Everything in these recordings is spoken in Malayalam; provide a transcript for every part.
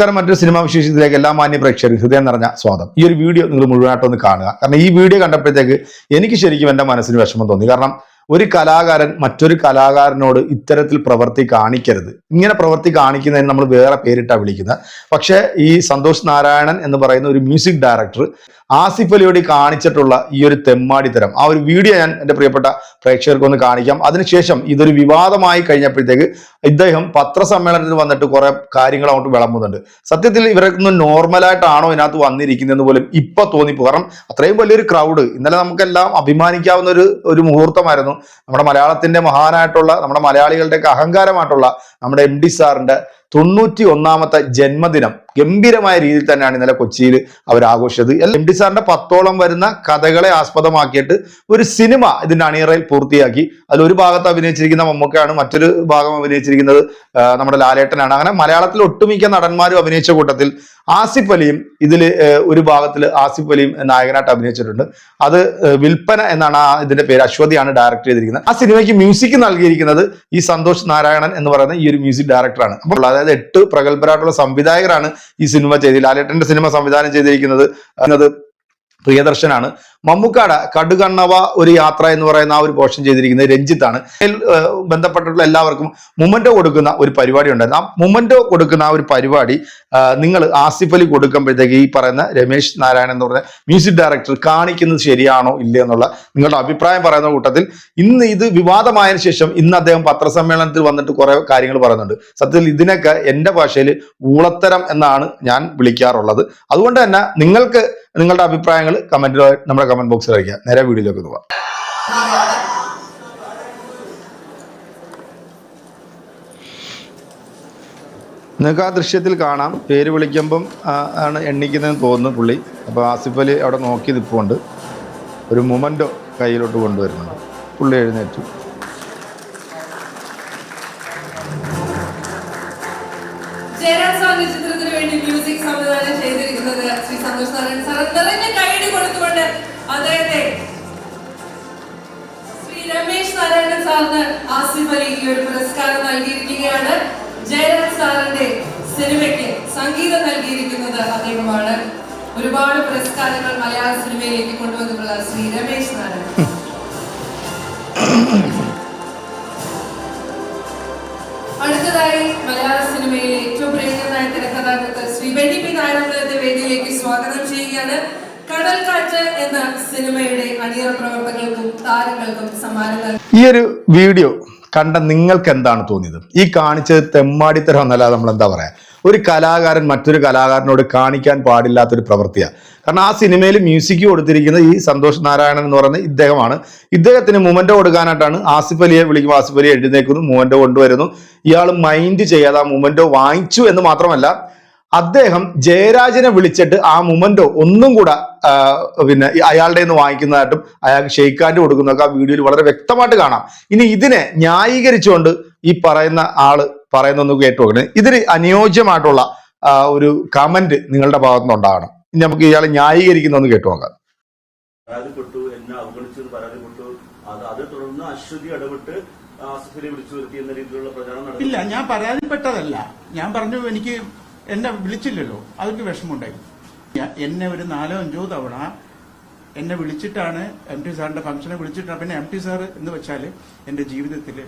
നമസ്കാരം. മറ്റൊരു സിനിമാ വിശേഷത്തിലേക്ക് എല്ലാ മാന്യ പ്രേക്ഷകരും ഹൃദയം നിറഞ്ഞ സ്വാദം ഈ ഒരു വീഡിയോ നിങ്ങൾ മുഴുവനായിട്ടൊന്ന് കാണുക. കാരണം ഈ വീഡിയോ കണ്ടപ്പോഴത്തേക്ക് എനിക്ക് ശരിക്കും എന്റെ മനസ്സിന് വിഷമം തോന്നി. കാരണം ഒരു കലാകാരൻ മറ്റൊരു കലാകാരനോട് ഇത്തരത്തിൽ പ്രവൃത്തി കാണിക്കരുത്. ഇങ്ങനെ പ്രവൃത്തി കാണിക്കുന്നതിന് നമ്മൾ വേറെ പേരിട്ടാണ് വിളിക്കുന്നത്. പക്ഷേ ഈ സന്തോഷ് നാരായണൻ എന്ന് പറയുന്ന ഒരു മ്യൂസിക് ഡയറക്ടർ ആസിഫ് അലിയോട് കാണിച്ചിട്ടുള്ള ഈ ഒരു തെമ്മാടി തരം. ആ ഒരു വീഡിയോ ഞാൻ എന്റെ പ്രിയപ്പെട്ട പ്രേക്ഷകർക്ക് ഒന്ന് കാണിക്കാം. അതിനുശേഷം ഇതൊരു വിവാദമായി കഴിഞ്ഞപ്പോഴത്തേക്ക് ഇദ്ദേഹം പത്രസമ്മേളനത്തിൽ വന്നിട്ട് കുറെ കാര്യങ്ങൾ അങ്ങോട്ട് വിളമ്പുന്നുണ്ട്. സത്യത്തിൽ ഇവരൊന്നും നോർമലായിട്ടാണോ ഇതിനകത്ത് വന്നിരിക്കുന്നതെന്ന് പോലും ഇപ്പൊ തോന്നിപ്പോ കാരണം അത്രയും വലിയൊരു ക്രൗഡ് ഇന്നലെ നമുക്കെല്ലാം അഭിമാനിക്കാവുന്ന ഒരു ഒരു മുഹൂർത്തമായിരുന്നു. നമ്മുടെ മലയാളത്തിന്റെ മഹാനായിട്ടുള്ള നമ്മുടെ മലയാളികളുടെയൊക്കെ അഹങ്കാരമായിട്ടുള്ള നമ്മുടെ എം ഡി സാറിന്റെ തൊണ്ണൂറ്റി ഒന്നാമത്തെ ജന്മദിനം ഗംഭീരമായ രീതിയിൽ തന്നെയാണ് ഇന്നലെ കൊച്ചിയിൽ അവർ ആഘോഷിച്ചത്. എം ഡി സാറിന്റെ പത്തോളം വരുന്ന കഥകളെ ആസ്പദമാക്കിയിട്ട് ഒരു സിനിമ ഇതിന്റെ അണിയറയിൽ പൂർത്തിയാക്കി. അതിൽ ഒരു ഭാഗത്ത് അഭിനയിച്ചിരിക്കുന്ന മമ്മൂക്കയാണ് മറ്റൊരു ഭാഗം അഭിനയിച്ചിരിക്കുന്നത് നമ്മുടെ ലാലേട്ടനാണ്. അങ്ങനെ മലയാളത്തിൽ ഒട്ടുമിക്ക നടന്മാരും അഭിനയിച്ച കൂട്ടത്തിൽ ആസിഫ് അലിയും ഇതിൽ ഒരു ഭാഗത്തിൽ ആസിഫ് അലിയും നായകനായിട്ട് അഭിനയിച്ചിട്ടുണ്ട്. അത് വിൽപ്പന എന്നാണ് ആ ഇതിന്റെ പേര്. അശ്വതിയാണ് ഡയറക്ട് ചെയ്തിരിക്കുന്നത്. ആ സിനിമയ്ക്ക് മ്യൂസിക് നൽകിയിരിക്കുന്നത് ഈ സന്തോഷ് നാരായണൻ എന്ന് പറയുന്ന ഈ ഒരു മ്യൂസിക് ഡയറക്ടറാണ് അപ്പോൾ അതായത് എട്ട് പ്രഗത്ഭരായിട്ടുള്ള സംവിധായകരാണ് ഈ സിനിമ ചെയ്തത് ലാലേട്ടന്റെ സിനിമ സംവിധാനം ചെയ്തിരിക്കുന്നത് പ്രിയദർശനാണ്. മമ്മൂക്കാട് കടുകണ്ണവ ഒരു യാത്ര എന്ന് പറയുന്ന ആ ഒരു പോഷൻ ചെയ്തിരിക്കുന്നത് രഞ്ജിത്താണ്. ഇതിൽ, ബന്ധപ്പെട്ടിട്ടുള്ള എല്ലാവർക്കും മുമന്റോ കൊടുക്കുന്ന ഒരു പരിപാടി ഉണ്ടായിരുന്നു. ആ മുമന്റോ കൊടുക്കുന്ന ആ ഒരു പരിപാടി നിങ്ങൾ ആസിഫ് അലി കൊടുക്കുമ്പോഴത്തേക്ക് ഈ പറയുന്ന രമേശ് നാരായണൻ എന്ന് പറയുന്ന മ്യൂസിക് ഡയറക്ടർ കാണിക്കുന്നത് ശരിയാണോ ഇല്ലേ എന്നുള്ള നിങ്ങളുടെ അഭിപ്രായം പറയുന്ന കൂട്ടത്തിൽ ഇന്ന് ഇത് വിവാദമായതിനു ശേഷം ഇന്ന് അദ്ദേഹം പത്രസമ്മേളനത്തിൽ വന്നിട്ട് കുറേ കാര്യങ്ങൾ പറയുന്നുണ്ട്. സത്യത്തിൽ ഇതിനൊക്കെ എന്റെ ഭാഷയിൽ ഊളത്തരം എന്നാണ് ഞാൻ വിളിക്കാറുള്ളത്. അതുകൊണ്ട് തന്നെ നിങ്ങൾക്ക് നിങ്ങളുടെ അഭിപ്രായങ്ങൾ കമന്റിൽ നമ്മുടെ കമന്റ് ബോക്സിൽ അറിയിക്കുക നേരെ വീഡിയോയിലേക്ക് പോവാം നിങ്ങൾക്ക് ആ ദൃശ്യത്തിൽ കാണാം. പേര് വിളിക്കുമ്പം ആണ് എണ്ണിക്കുന്നതെന്ന് തോന്നുന്നു പുള്ളി. അപ്പോൾ ആസിഫ് അലി അവിടെ നോക്കി നിൽപ്പുണ്ട് ഒരു മൊമെന്റോ കയ്യിലോട്ട് കൊണ്ടുവരുന്നുണ്ട്. പുള്ളി എഴുന്നേറ്റു. ചിത്രത്തിന് വേണ്ടി മ്യൂസിക് സംവിധാനം ശ്രീ സന്തോഷ് നാരായണൻ സാർ നിറഞ്ഞ കൈയടി കൊടുത്തുകൊണ്ട് അദ്ദേഹത്തെ ശ്രീ രമേശ് നാരായണൻ സാറിന് ആസിഫ് അലി ഈ ഒരു പുരസ്കാരം നൽകിയിരിക്കുകയാണ്. ജയരാജ് സാറിന്റെ സിനിമയ്ക്ക് സംഗീതം നൽകിയിരിക്കുന്നത് അദ്ദേഹമാണ്. ഒരുപാട് പുരസ്കാരങ്ങൾ മലയാള സിനിമയിലേക്ക് കൊണ്ടുവന്നിട്ടുള്ള ശ്രീ രമേശ് നാരായണൻ. അടുത്തതായി മലയാള കാറ്റ് എന്ന സിനിമയുടെ താരങ്ങൾക്കും ഈ ഒരു വീഡിയോ കണ്ട നിങ്ങൾക്ക് എന്താണ് തോന്നിയത്? ഈ കാണിച്ചത് തെമ്മാടിത്തരം എന്നല്ലാതെ നമ്മൾ എന്താ പറയാ? ഒരു കലാകാരൻ മറ്റൊരു കലാകാരനോട് കാണിക്കാൻ പാടില്ലാത്തൊരു പ്രവൃത്തിയാണ് കാരണം ആ സിനിമയിൽ മ്യൂസിക് കൊടുത്തിരിക്കുന്നത് ഈ സന്തോഷ് നാരായണൻ എന്ന് പറയുന്ന ഇദ്ദേഹമാണ്. ഇദ്ദേഹത്തിന് മൂമെന്റ് കൊടുക്കാനായിട്ടാണ് ആസിഫ് അലിയെ വിളിക്കുമ്പോൾ ആസിഫ് അലി എഴുന്നേക്കുന്നു മൂമെന്റ് കൊണ്ടുവരുന്നു. ഇയാൾ മൈൻഡ് ചെയ്യാതെ ആ മൂമെന്റ് വാങ്ങിച്ചു എന്ന് മാത്രമല്ല അദ്ദേഹം ജയരാജനെ വിളിച്ചിട്ട് ആ മൊമെന്റോ ഒന്നും കൂടെ പിന്നെ അയാളുടെ നിന്ന് വാങ്ങിക്കുന്നതായിട്ടും അയാൾക്ക് ഷെയ്ക്കാൻഡ് കൊടുക്കുന്നതൊക്കെ ആ വീഡിയോയിൽ വളരെ വ്യക്തമായിട്ട് കാണാം. ഇനി ഇതിനെ ന്യായീകരിച്ചുകൊണ്ട് ഈ പറയുന്ന ആൾ പറയുന്നൊന്ന് കേട്ടു നോക്കണേ. ഇതിന് അനുയോജ്യമായിട്ടുള്ള ഒരു കമന്റ് നിങ്ങളുടെ ഭാഗത്തുനിന്ന് ഉണ്ടാകണം. ഇനി നമുക്ക് ഇയാളെ ന്യായീകരിക്കുന്നൊന്ന് കേട്ടു നോക്കാം. പരാതിപ്പെട്ടു എന്നെ പരാതിപ്പെട്ടു. അത് അതേ തുടർന്ന് അശ്വതി ഇടപെട്ട് ആസിഫിനെ വിളിച്ചു വരുത്തി എന്ന രീതിയിലുള്ള പ്രചാരണം ഇല്ല ഞാൻ പരാതിപ്പെട്ടതല്ല. ഞാൻ പറഞ്ഞു എനിക്ക് എന്നെ വിളിച്ചില്ലല്ലോ. അതൊക്കെ വിഷമമുണ്ടായി. എന്നെ ഒരു നാലോ അഞ്ചോ തവണ എന്നെ വിളിച്ചിട്ടാണ് എം ടി സാറിന്റെ ഫംഗ്ഷനെ വിളിച്ചിട്ടാണ്. പിന്നെ എം ടി സാർ എന്ന് വെച്ചാൽ എന്റെ ജീവിതത്തിൽ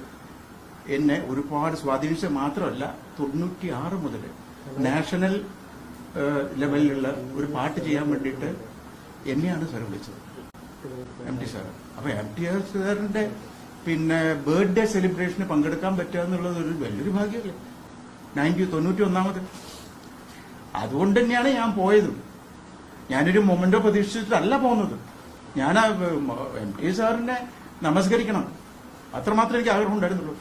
എന്നെ ഒരുപാട് സ്വാധീനിച്ചത് മാത്രമല്ല തൊണ്ണൂറ്റി ആറ് മുതൽ നാഷണൽ ലെവലിലുള്ള ഒരു പാട്ട് ചെയ്യാൻ വേണ്ടിയിട്ട് എന്നെയാണ് സാർ വിളിച്ചത്. എം ടി സാർ അപ്പൊ എം ടി ആർ സാറിന്റെ പിന്നെ ബർത്ത്ഡേ സെലിബ്രേഷന് പങ്കെടുക്കാൻ പറ്റുക എന്നുള്ളത് ഒരു വലിയൊരു ഭാഗ്യമല്ലേ? നയന്റി തൊണ്ണൂറ്റി ഒന്നാമത് അതുകൊണ്ട് തന്നെയാണ് ഞാൻ പോയത്. ഞാനൊരു മൊമെന്റോ പ്രതീക്ഷിച്ചിട്ടല്ല പോകുന്നത്. ഞാൻ എം ടി സാറിനെ നമസ്കരിക്കണം. അത്രമാത്രം എനിക്ക് ആഗ്രഹം ഉണ്ടായിരുന്നുള്ളൂ.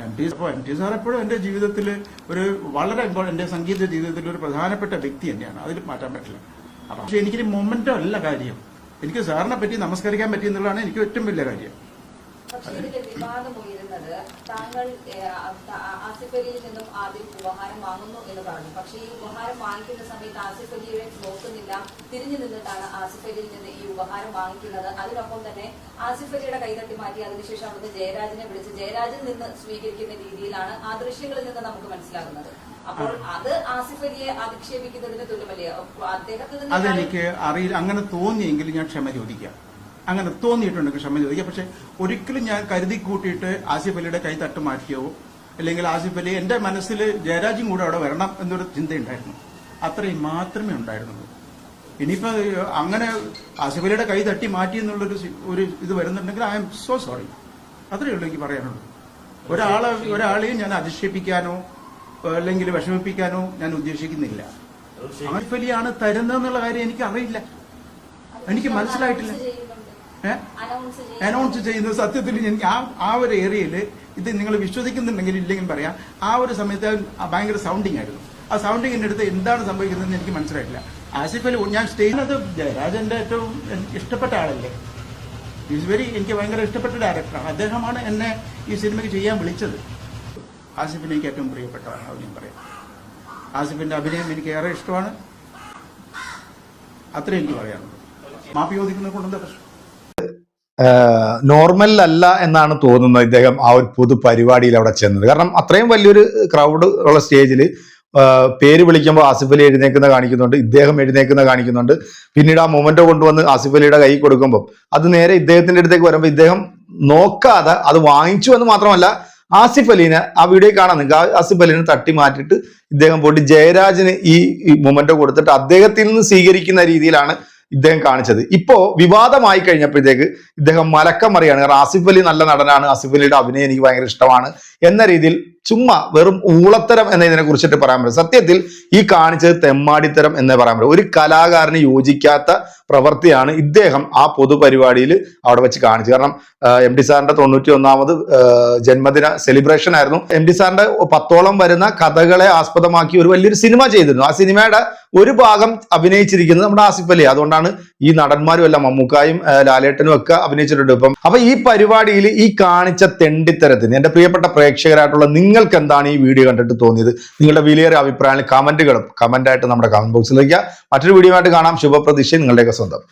എം ടി അപ്പോൾ എം ടി സാർ എപ്പോഴും എന്റെ ജീവിതത്തിൽ ഒരു വളരെ ഇമ്പോർട്ടന്റ് എന്റെ സംഗീത ജീവിതത്തിൽ ഒരു പ്രധാനപ്പെട്ട വ്യക്തി തന്നെയാണ്. അതിൽ മാറ്റാൻ പറ്റില്ല. പക്ഷെ എനിക്കൊരു മൊമെന്റോ അല്ല കാര്യം. എനിക്ക് സാറിനെ പറ്റി നമസ്കരിക്കാൻ പറ്റി എന്നുള്ളതാണ് എനിക്ക് ഏറ്റവും വലിയ കാര്യം. പക്ഷേ ഇതിന്റെ വിവാദം ഉയരുന്നത് താങ്കൾ ഏഹ്, ആസിഫ് അലിയിൽ നിന്നും ആദ്യം ഉപഹാരം വാങ്ങുന്നു എന്ന് പറഞ്ഞു. പക്ഷേ ഈ ഉപഹാരം വാങ്ങിക്കുന്ന സമയത്ത് ആസിഫ് അലിയെ നോക്കുന്നില്ല. തിരിഞ്ഞു നിന്നിട്ടാണ് ആസിഫ് അലിയിൽ നിന്ന് ഈ ഉപഹാരം വാങ്ങിക്കുന്നത്. അതിനൊപ്പം തന്നെ ആസിഫ് അലിയുടെ കൈതട്ടി മാറ്റി അതിനുശേഷം അവിടുന്ന് ജയരാജിനെ വിളിച്ച് ജയരാജിൽ നിന്ന് സ്വീകരിക്കുന്ന രീതിയിലാണ് ആ ദൃശ്യങ്ങളിൽ നിന്ന് നമുക്ക് മനസ്സിലാകുന്നത്. അതെനിക്ക് അറിയില്ല. അങ്ങനെ തോന്നിയെങ്കിൽ ഞാൻ ക്ഷമ ചോദിക്കാം. അങ്ങനെ തോന്നിയിട്ടുണ്ട് ക്ഷമ ചോദിക്കാം പക്ഷെ ഒരിക്കലും ഞാൻ കരുതി കൂട്ടിയിട്ട് ആസിഫ് അലിയുടെ കൈ തട്ട് മാറ്റിയോ? അല്ലെങ്കിൽ ആസിഫ് അലി എന്റെ മനസ്സിൽ ജയരാജും കൂടെ അവിടെ വരണം എന്നൊരു ചിന്തയുണ്ടായിരുന്നു. അത്രയും മാത്രമേ ഉണ്ടായിരുന്നുള്ളൂ. ഇനിയിപ്പോ അങ്ങനെ ആസിഫ് അലിയുടെ കൈ തട്ടി മാറ്റി എന്നുള്ളൊരു ഒരു ഇത് വരുന്നുണ്ടെങ്കിൽ ഐ എം സോ സോറി. അത്രയേ ഉള്ളൂ എനിക്ക് പറയാനുള്ളൂ. ഒരാളെ ഒരാളെയും ഞാൻ അധിക്ഷേപിക്കാനോ അല്ലെങ്കിൽ വിഷമിപ്പിക്കാനോ ഞാൻ ഉദ്ദേശിക്കുന്നില്ല. ആസിഫ് അലിയാണ് തരുന്നതെന്നുള്ള കാര്യം എനിക്ക് അറിയില്ല എനിക്ക് മനസ്സിലായിട്ടില്ല അനൗൺസ് ചെയ്യും അനൗൺസ് ചെയ്യുന്നത് സത്യത്തിൽ എനിക്ക് ആ ആ ഒരു ഏരിയയിൽ ഇത് നിങ്ങൾ വിശ്വസിക്കുന്നുണ്ടെങ്കിൽ ഇല്ലെങ്കിൽ പറയാം. ആ ഒരു സമയത്ത് ഭയങ്കര സൗണ്ടിങ് ആയിരുന്നു. ആ സൗണ്ടിങ്ങിന്റെ അടുത്ത് എന്താണ് സംഭവിക്കുന്നതെന്ന് എനിക്ക് മനസ്സിലായിട്ടില്ല. ആസിഫ് അലി ഞാൻ സ്റ്റേജിനത് ജയരാജന്റെ ഏറ്റവും ഇഷ്ടപ്പെട്ട ആളല്ലേ? ഈസ് വെരി എനിക്ക് ഭയങ്കര ഇഷ്ടപ്പെട്ട ഡയറക്ടറാണ് അദ്ദേഹമാണ് എന്നെ ഈ സിനിമയ്ക്ക് ചെയ്യാൻ വിളിച്ചത്. ആസിഫിന് എനിക്ക് ഏറ്റവും പ്രിയപ്പെട്ടതാണ് അത് ഞാൻ പറയാം. ആസിഫിന്റെ അഭിനയം എനിക്ക് ഏറെ ഇഷ്ടമാണ്. അത്രയും എനിക്ക് പറയാനുള്ളൂ. മാപ്പി ചോദിക്കുന്നത് കൊണ്ടെന്താ പ്രശ്നം? നോർമൽ അല്ല എന്നാണ് തോന്നുന്നത് ഇദ്ദേഹം ആ ഒരു പൊതു പരിപാടിയിൽ അവിടെ ചെന്നത്. കാരണം അത്രയും വലിയൊരു ക്രൗഡ് ഉള്ള സ്റ്റേജിൽ പേര് വിളിക്കുമ്പോൾ ആസിഫ് അലി എഴുന്നേക്കുന്ന കാണിക്കുന്നുണ്ട് ഇദ്ദേഹം എഴുന്നേക്കുന്ന കാണിക്കുന്നുണ്ട്. പിന്നീട് ആ മൊമെന്റോ കൊണ്ടുവന്ന് ആസിഫ് അലിയുടെ കൈ കൊടുക്കുമ്പോൾ അത് നേരെ ഇദ്ദേഹത്തിന്റെ അടുത്തേക്ക് വരുമ്പോൾ ഇദ്ദേഹം നോക്കാതെ അത് വാങ്ങിച്ചു എന്ന് മാത്രമല്ല ആസിഫ് അലീനെ ആ വീഡിയോ കാണാൻ നിങ്ങൾക്ക് ആസിഫ് അലീനെ തട്ടി മാറ്റിയിട്ട് ഇദ്ദേഹം പോയിട്ട് ജയരാജിന് ഈ മൊമെന്റോ കൊടുത്തിട്ട് അദ്ദേഹത്തിൽ നിന്ന് സ്വീകരിക്കുന്ന രീതിയിലാണ് ഇദ്ദേഹം കാണിച്ചത്. ഇപ്പോ വിവാദമായി കഴിഞ്ഞപ്പോഴത്തേക്ക് ഇദ്ദേഹം മലക്കം മറിയാണ്. കാരണം ആസിഫ് അലി നല്ല നടനാണ്. ആസിഫ് അലിയുടെ അഭിനയം എനിക്ക് ഭയങ്കര ഇഷ്ടമാണ്. എന്ന രീതിയിൽ ചുമ്മാ വെറും ഊളത്തരം എന്നതിനെ കുറിച്ചിട്ട് പറയാൻ പറ്റും സത്യത്തിൽ ഈ കാണിച്ചത് തെമ്മാടിത്തരം എന്ന് പറയാൻ പറ്റും. ഒരു കലാകാരന് യോജിക്കാത്ത പ്രവൃത്തിയാണ് ഇദ്ദേഹം ആ പൊതുപരിപാടിയിൽ അവിടെ വെച്ച് കാണിച്ചത്. കാരണം എം ഡി സാറിന്റെ തൊണ്ണൂറ്റി ഒന്നാമത് ജന്മദിന സെലിബ്രേഷൻ ആയിരുന്നു. എം ഡി സാറിന്റെ പത്തോളം വരുന്ന കഥകളെ ആസ്പദമാക്കി ഒരു വലിയൊരു സിനിമ ചെയ്തിരുന്നു. ആ സിനിമയുടെ ഒരു ഭാഗം അഭിനയിച്ചിരിക്കുന്നത് നമ്മുടെ ആസിഫ് അലി. അതുകൊണ്ടാണ് ഈ നടന്മാരും എല്ലാം മമ്മൂക്കായും ലാലേട്ടനും ഒക്കെ അഭിനയിച്ചിട്ടുണ്ട്. ഇപ്പം അപ്പൊ ഈ പരിപാടിയിൽ ഈ കാണിച്ച തെണ്ടിത്തരത്തിന് എന്റെ പ്രിയപ്പെട്ട പ്രേക്ഷകരായിട്ടുള്ള നിങ്ങൾക്ക് എന്താണ് ഈ വീഡിയോ കണ്ടിട്ട് തോന്നിയത്? നിങ്ങളുടെ വിലയേറിയ അഭിപ്രായങ്ങൾ കമന്റുകളും കമന്റായിട്ട് നമ്മുടെ കമന്റ് ബോക്സിൽ വയ്ക്കുക മറ്റൊരു വീഡിയോ ആയിട്ട് കാണാം. ശുഭപ്രതീക്ഷ നിങ്ങളുടെയൊക്കെ സ്വന്തം.